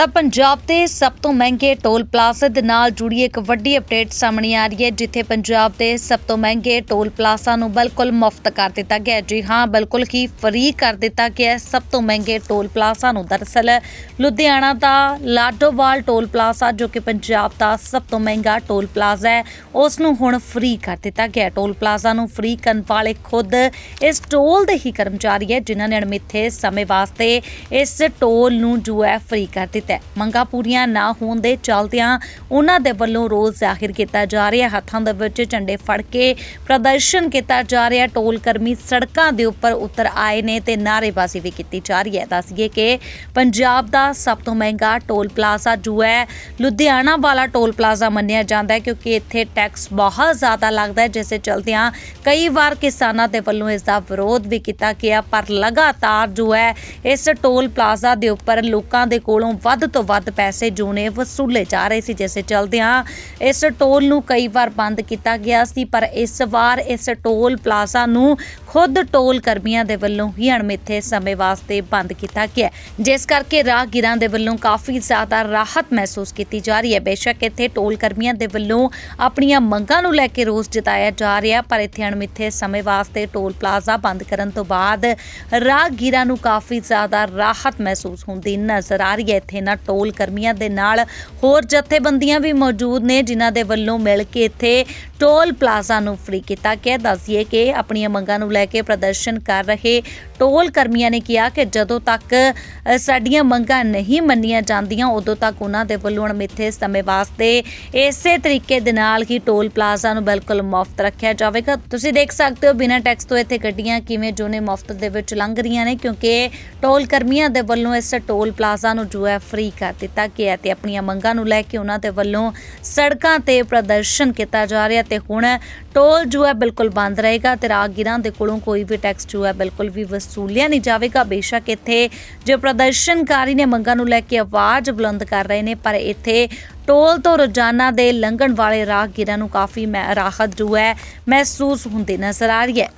ਤਾਂ ਪੰਜਾਬ ਦੇ ਸਭ ਤੋਂ ਮਹਿੰਗੇ ਟੋਲ ਪਲਾਜ਼ਾ ਦੇ ਨਾਲ ਜੁੜੀ ਇੱਕ ਵੱਡੀ ਅਪਡੇਟ ਸਾਹਮਣੇ ਆ ਰਹੀ ਹੈ, ਜਿੱਥੇ ਪੰਜਾਬ ਦੇ ਸਭ ਤੋਂ ਮਹਿੰਗੇ ਟੋਲ ਪਲਾਜ਼ਾ ਨੂੰ ਬਿਲਕੁਲ ਮੁਫਤ ਕਰ ਦਿੱਤਾ ਗਿਆ ਜੀ ਹਾਂ, ਬਿਲਕੁਲ ਹੀ ਫ੍ਰੀ ਕਰ ਦਿੱਤਾ ਗਿਆ ਸਭ ਤੋਂ ਮਹਿੰਗੇ ਟੋਲ ਪਲਾਜ਼ਾ ਨੂੰ। ਦਰਅਸਲ, ਲੁਧਿਆਣਾ ਦਾ ਲਾਡੋਵਾਲ ਟੋਲ ਪਲਾਜ਼ਾ, ਜੋ ਕਿ ਪੰਜਾਬ ਦਾ ਸਭ ਤੋਂ ਮਹਿੰਗਾ ਟੋਲ ਪਲਾਜ਼ਾ ਹੈ, ਉਸ ਨੂੰ ਹੁਣ ਫ੍ਰੀ ਕਰ ਦਿੱਤਾ ਗਿਆ ਟੋਲ ਪਲਾਜ਼ਾ ਨੂੰ ਫ੍ਰੀ ਕਰਨ ਵਾਲੇ ਖੁਦ ਇਸ ਟੋਲ ਦੇ ਹੀ ਕਰਮਚਾਰੀ ਹੈ, ਜਿਨ੍ਹਾਂ ਨੇ ਅਣਮਿੱਥੇ ਸਮੇਂ ਵਾਸਤੇ ਇਸ ਟੋਲ ਨੂੰ ਜੋ ਹੈ ਫ੍ਰੀ ਕਰ ਦਿੱਤਾ ਹੈ। ਮੰਗਾਂ ਪੂਰੀਆਂ ਨਾ ਹੋਣ ਦੇ ਚਲਦਿਆਂ ਉਹਨਾਂ ਦੇ ਵੱਲੋਂ ਰੋਸ ਜ਼ਾਹਿਰ ਕੀਤਾ ਜਾ ਰਿਹਾ ਹੱਥਾਂ ਦੇ ਵਿੱਚ ਝੰਡੇ ਫੜ ਕੇ ਪ੍ਰਦਰਸ਼ਨ ਕੀਤਾ ਜਾ ਰਿਹਾ ਟੋਲ ਕਰਮੀ ਸੜਕਾਂ ਦੇ ਉੱਪਰ ਉਤਰ ਆਏ ਨੇ ਤੇ ਨਾਅਰੇਬਾਜ਼ੀ ਵੀ ਕੀਤੀ ਜਾ ਰਹੀ ਹੈ। ਦੱਸਈਏ ਕਿ ਪੰਜਾਬ ਦਾ ਸਭ ਤੋਂ ਮਹਿੰਗਾ ਟੋਲ ਪਲਾਜ਼ਾ ਜੋ ਹੈ, ਲੁਧਿਆਣਾ ਵਾਲਾ ਟੋਲ ਪਲਾਜ਼ਾ ਮੰਨਿਆ ਜਾਂਦਾ ਹੈ ਕਿਉਂਕਿ ਇੱਥੇ ਟੈਕਸ ਬਹੁਤ ਜ਼ਿਆਦਾ ਲੱਗਦਾ ਹੈ, ਜਿਸ ਦੇ ਚਲਦਿਆਂ ਕਈ ਵਾਰ ਕਿਸਾਨਾਂ ਦੇ ਵੱਲੋਂ ਇਸ ਦਾ ਵਿਰੋਧ ਵੀ ਕੀਤਾ ਗਿਆ। ਪਰ ਲਗਾਤਾਰ ਜੋ ਹੈ, ਇਸ ਟੋਲ ਪਲਾਜ਼ਾ ਦੇ ਉੱਪਰ ਲੋਕਾਂ ਦੇ ਕੋਲੋਂ ਵੱਧ ਤੋਂ ਵੱਧ ਪੈਸੇ ਜੋ ਨੇ ਵਸੂਲੇ ਜਾ ਰਹੇ ਸੀ ਜਿਸ ਚਲਦਿਆਂ ਇਸ ਟੋਲ ਨੂੰ ਕਈ ਵਾਰ ਬੰਦ ਕੀਤਾ ਗਿਆ ਸੀ, ਪਰ ਇਸ ਵਾਰ ਇਸ ਟੋਲ ਪਲਾਜ਼ਾ ਨੂੰ ਖੁਦ ਟੋਲ ਕਰਮੀਆਂ ਦੇ ਵੱਲੋਂ ਹੀ ਅਣਮਿੱਥੇ ਸਮੇਂ ਵਾਸਤੇ ਬੰਦ ਕੀਤਾ ਗਿਆ ਜਿਸ ਕਰਕੇ ਰਾਹਗੀਰਾਂ ਦੇ ਵੱਲੋਂ ਕਾਫੀ ਜ਼ਿਆਦਾ ਰਾਹਤ ਮਹਿਸੂਸ ਕੀਤੀ ਜਾ ਰਹੀ ਹੈ। ਬੇਸ਼ੱਕ ਇੱਥੇ ਟੋਲ ਕਰਮੀਆਂ ਦੇ ਵੱਲੋਂ ਆਪਣੀਆਂ ਮੰਗਾਂ ਨੂੰ ਲੈ ਕੇ ਰੋਸ ਜਤਾਇਆ ਜਾ ਰਿਹਾ ਪਰ ਇੱਥੇ ਅਣਮਿੱਥੇ ਸਮੇਂ ਵਾਸਤੇ ਟੋਲ ਪਲਾਜ਼ਾ ਬੰਦ ਕਰਨ ਤੋਂ ਬਾਅਦ ਰਾਹਗੀਰਾਂ ਨੂੰ ਕਾਫੀ ਜ਼ਿਆਦਾ ਰਾਹਤ ਮਹਿਸੂਸ ਹੁੰਦੀ ਨਜ਼ਰ ਆ ਰਹੀ ਹੈ। ਇੱਥੇ ਨਾ ਟੋਲ ਕਰਮੀਆਂ ਦੇ ਨਾਲ ਹੋਰ ਜਥੇਬੰਦੀਆਂ ਵੀ ਮੌਜੂਦ ਨੇ, ਜਿਨ੍ਹਾਂ ਦੇ ਵੱਲੋਂ ਮਿਲ ਕੇ ਇੱਥੇ ਟੋਲ ਪਲਾਜ਼ਾ ਨੂੰ ਫ੍ਰੀ ਕੀਤਾ ਗਿਆ। ਦੱਸੀਏ ਕਿ ਆਪਣੀਆਂ ਮੰਗਾਂ ਨੂੰ ਲੈ ਕੇ ਪ੍ਰਦਰਸ਼ਨ ਕਰ ਰਹੇ ਟੋਲ ਕਰਮੀਆਂ ਨੇ ਕਿਹਾ ਕਿ ਜਦੋਂ ਤੱਕ ਸਾਡੀਆਂ ਮੰਗਾਂ ਨਹੀਂ ਮੰਨੀਆਂ ਜਾਂਦੀਆਂ, ਉਦੋਂ ਤੱਕ ਉਹਨਾਂ ਦੇ ਵੱਲੋਂ ਅਣਮਿੱਥੇ ਸਮੇਂ ਵਾਸਤੇ ਇਸੇ ਤਰੀਕੇ ਦੇ ਨਾਲ ਹੀ ਟੋਲ ਪਲਾਜ਼ਾ ਨੂੰ ਬਿਲਕੁਲ ਮੁਫਤ ਰੱਖਿਆ ਜਾਵੇਗਾ। ਤੁਸੀਂ ਦੇਖ ਸਕਦੇ ਹੋ, ਬਿਨਾਂ ਟੈਕਸ ਤੋਂ ਇੱਥੇ ਗੱਡੀਆਂ ਕਿਵੇਂ ਜੋ ਨੇ ਮੁਫਤ ਦੇ ਵਿੱਚ ਲੰਘ ਰਹੀਆਂ ਨੇ, ਕਿਉਂਕਿ ਟੋਲ ਕਰਮੀਆਂ ਦੇ ਵੱਲੋਂ ਇਸ ਟੋਲ ਪਲਾਜ਼ਾ ਨੂੰ ਜੋ ਹੈ ਫ੍ਰੀ ਕਰ ਦਿੱਤਾ ਗਿਆ ਹੈ ਤੇ ਆਪਣੀਆਂ ਮੰਗਾਂ ਨੂੰ ਲੈ ਕੇ ਉਹਨਾਂ ਦੇ ਵੱਲੋਂ ਸੜਕਾਂ ਤੇ ਪ੍ਰਦਰਸ਼ਨ ਕੀਤਾ ਜਾ ਰਿਹਾ ਤੇ ਹੁਣ ਟੋਲ ਜੋ ਹੈ ਬਿਲਕੁਲ ਬੰਦ ਰਹੇਗਾ ਤੇ ਰਾਹਗੀਰਾਂ ਦੇ ਕੋਲੋਂ ਕੋਈ ਵੀ ਟੈਕਸ ਜੋ ਹੈ ਬਿਲਕੁਲ ਵੀ ਵਸੂਲਿਆ ਨਹੀਂ ਜਾਵੇਗਾ। ਬੇਸ਼ੱਕ ਇੱਥੇ ਜੋ ਪ੍ਰਦਰਸ਼ਨਕਾਰੀ ਨੇ ਮੰਗਾਂ ਨੂੰ ਲੈ ਕੇ ਆਵਾਜ਼ ਬੁਲੰਦ ਕਰ ਰਹੇ ਨੇ, ਪਰ ਇੱਥੇ ਟੋਲ ਤੋਂ ਰੋਜ਼ਾਨਾ ਦੇ ਲੰਘਣ ਵਾਲੇ ਰਾਹਗੀਰਾਂ ਨੂੰ ਕਾਫੀ ਮਹਿ- ਰਾਹਤ ਜੋ ਹੈ ਮਹਿਸੂਸ ਹੁੰਦੀ ਨਜ਼ਰ ਆ ਰਹੀ ਹੈ।